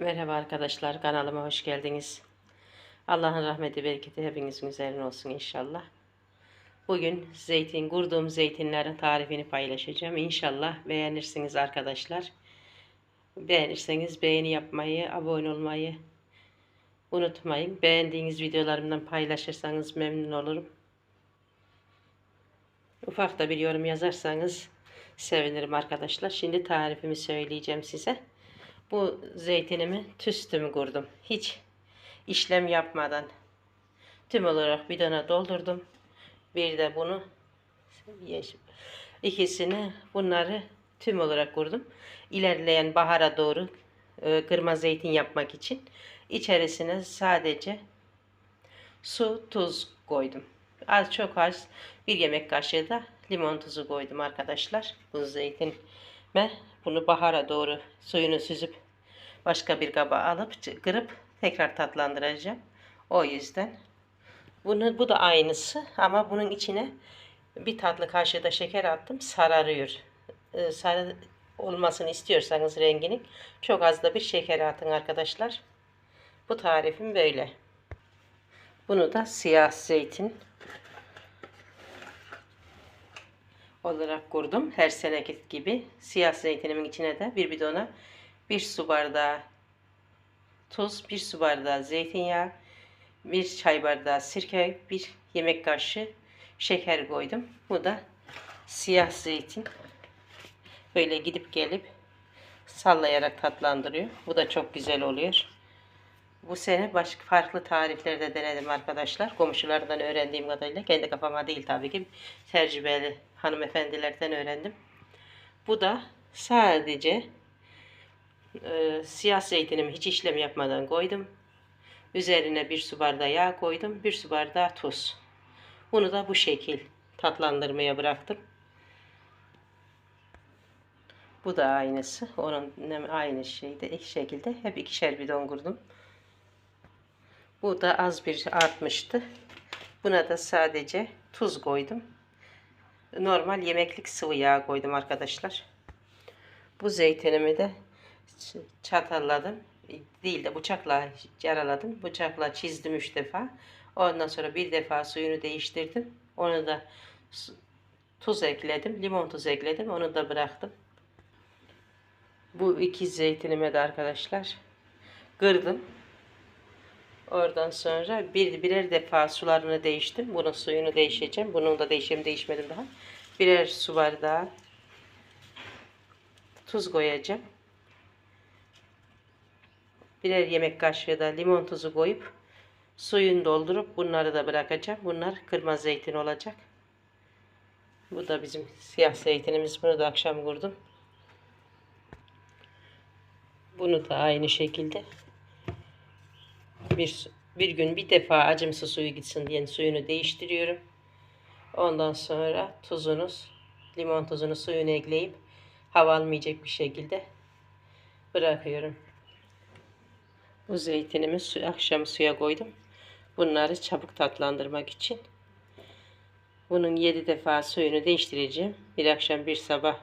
Merhaba arkadaşlar kanalıma hoş geldiniz. Allah'ın rahmeti bereketi hepinizin üzerine olsun inşallah. Bugün zeytin kurduğum zeytinlerin tarifini paylaşacağım. İnşallah beğenirsiniz arkadaşlar. Beğenirseniz beğeni yapmayı, abone olmayı unutmayın. Beğendiğiniz videolarımdan paylaşırsanız memnun olurum. Ufak da bir yorum yazarsanız sevinirim arkadaşlar. Şimdi tarifimi söyleyeceğim size. Bu zeytinimi tüstümü kurdum. Hiç işlem yapmadan tüm olarak bidona doldurdum. Bir de bunu ikisini bunları tüm olarak kurdum. İlerleyen bahara doğru e, kırma zeytin yapmak için içerisine sadece su, tuz koydum. Az çok az bir yemek kaşığı da limon tuzu koydum arkadaşlar. Bu zeytin ve bunu bahara doğru suyunu süzüp başka bir kaba alıp kırıp tekrar tatlandıracağım. O yüzden bunu bu da aynısı ama bunun içine bir tatlı kaşığı da şeker attım. Sararıyor. Ee, sarı olmasını istiyorsanız renginin çok az da bir şeker atın arkadaşlar. Bu tarifim böyle. Bunu da siyah zeytin olarak kurdum. Her seneki gibi siyah zeytinimin içine de bir bidona bir su bardağı tuz, bir su bardağı zeytinyağı, bir çay bardağı sirke, bir yemek kaşığı şeker koydum. Bu da siyah zeytin. Böyle gidip gelip sallayarak tatlandırıyor. Bu da çok güzel oluyor. Bu sene başka farklı tariflerde denedim arkadaşlar. Komşulardan öğrendiğim kadarıyla. Kendi kafama değil tabii ki. Tecrübeli hanımefendilerden öğrendim. Bu da sadece e, siyah zeytinimi hiç işlem yapmadan koydum. Üzerine bir su bardağı yağ koydum. Bir su bardağı tuz. Bunu da bu şekil tatlandırmaya bıraktım. Bu da aynısı. Onun aynı şeyde iki şekilde hep ikişer bidon kurdum. Bu da az bir artmıştı. Buna da sadece tuz koydum. Normal yemeklik sıvı yağ koydum arkadaşlar. Bu zeytinimi de çatalladım. Değil de bıçakla yaraladım. Bıçakla çizdim üç defa. Ondan sonra bir defa suyunu değiştirdim. Onu da tuz ekledim. Limon tuz ekledim. Onu da bıraktım. Bu iki zeytinime de arkadaşlar kırdım. Oradan sonra bir birer defa sularını değiştim. Bunun suyunu değişeceğim. Bunun da değişim değişmedim daha. Birer su bardağı tuz koyacağım. Birer yemek kaşığı da limon tuzu koyup suyunu doldurup bunları da bırakacağım. Bunlar kırma zeytin olacak. Bu da bizim siyah zeytinimiz. Bunu da akşam kurdum. Bunu da aynı şekilde bir bir gün bir defa acımsı suyu gitsin diye suyunu değiştiriyorum. Ondan sonra tuzunu, limon tuzunu suyunu ekleyip hava almayacak bir şekilde bırakıyorum. Bu zeytinimi su, akşam suya koydum. Bunları çabuk tatlandırmak için. Bunun 7 defa suyunu değiştireceğim. Bir akşam bir sabah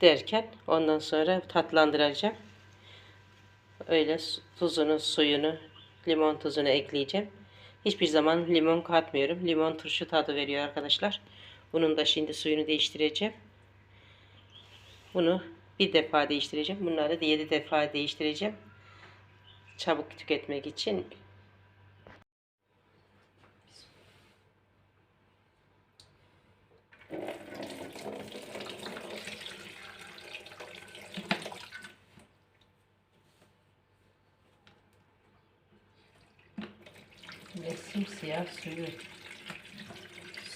derken ondan sonra tatlandıracağım. Öyle tuzunu, suyunu, limon tuzunu ekleyeceğim. Hiçbir zaman limon katmıyorum. Limon turşu tadı veriyor arkadaşlar. Bunun da şimdi suyunu değiştireceğim. Bunu bir defa değiştireceğim. Bunları da 7 defa değiştireceğim. Çabuk tüketmek için. Ve simsiyah suyu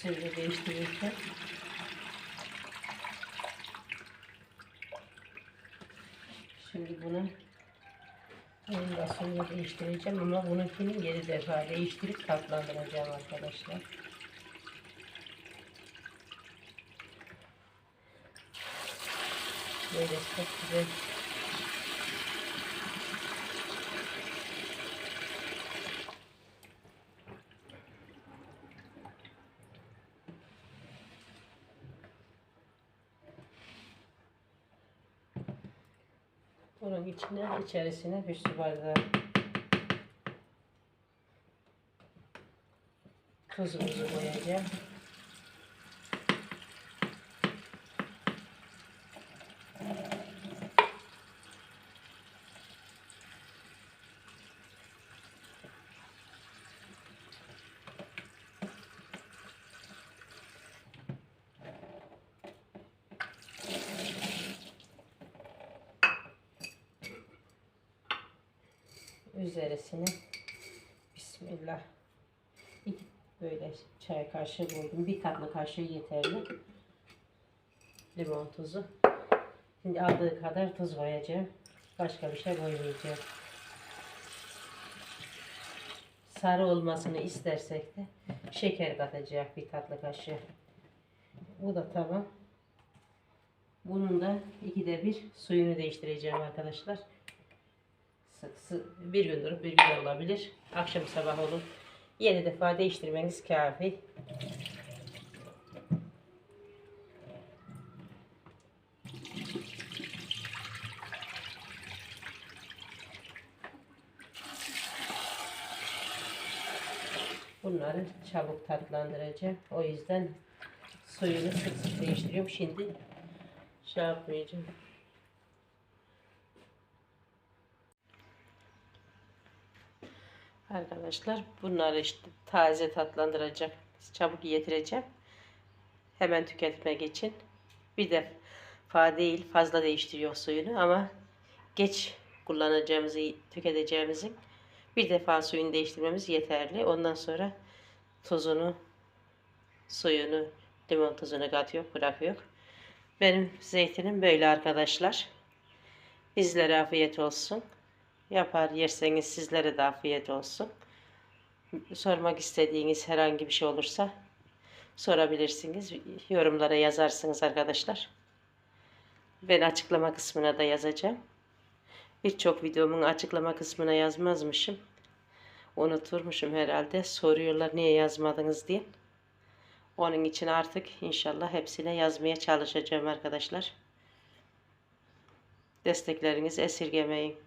suyunu değiştirirken Şimdi bunu bunun da suyunu değiştireceğim ama bununkini 7 defa değiştirip tatlandıracağım arkadaşlar. Böyle çok güzel Bunun içine içerisine bir su bardağı tuzumuzu koyacağım. Üzerisine Bismillah. İki böyle çay kaşığı koydum. Bir tatlı kaşığı yeterli. Limon tuzu. Şimdi aldığı kadar tuz koyacağım. Başka bir şey koymayacağım. Sarı olmasını istersek de şeker katacak bir tatlı kaşığı. Bu da tamam. Bunun da ikide bir suyunu değiştireceğim arkadaşlar. Bir gün durup bir gün olabilir. Akşam sabah olur. Yeni defa değiştirmeniz kafi. Bunları çabuk tatlandıracağım. O yüzden suyunu sık sık değiştiriyorum. Şimdi şey yapmayacağım. Arkadaşlar bunları işte taze tatlandıracak. Çabuk yetireceğim. Hemen tüketmek için. Bir defa değil fazla değiştiriyor suyunu ama geç kullanacağımızı tüketeceğimizin bir defa suyunu değiştirmemiz yeterli. Ondan sonra tuzunu, suyunu, limon tuzunu katıyor, bırakıyor. Benim zeytinim böyle arkadaşlar. Bizlere afiyet olsun. Yapar yerseniz sizlere de afiyet olsun. Sormak istediğiniz herhangi bir şey olursa sorabilirsiniz. Yorumlara yazarsınız arkadaşlar. Ben açıklama kısmına da yazacağım. Birçok videomun açıklama kısmına yazmazmışım. Unuturmuşum herhalde. Soruyorlar niye yazmadınız diye. Onun için artık inşallah hepsine yazmaya çalışacağım arkadaşlar. Desteklerinizi esirgemeyin.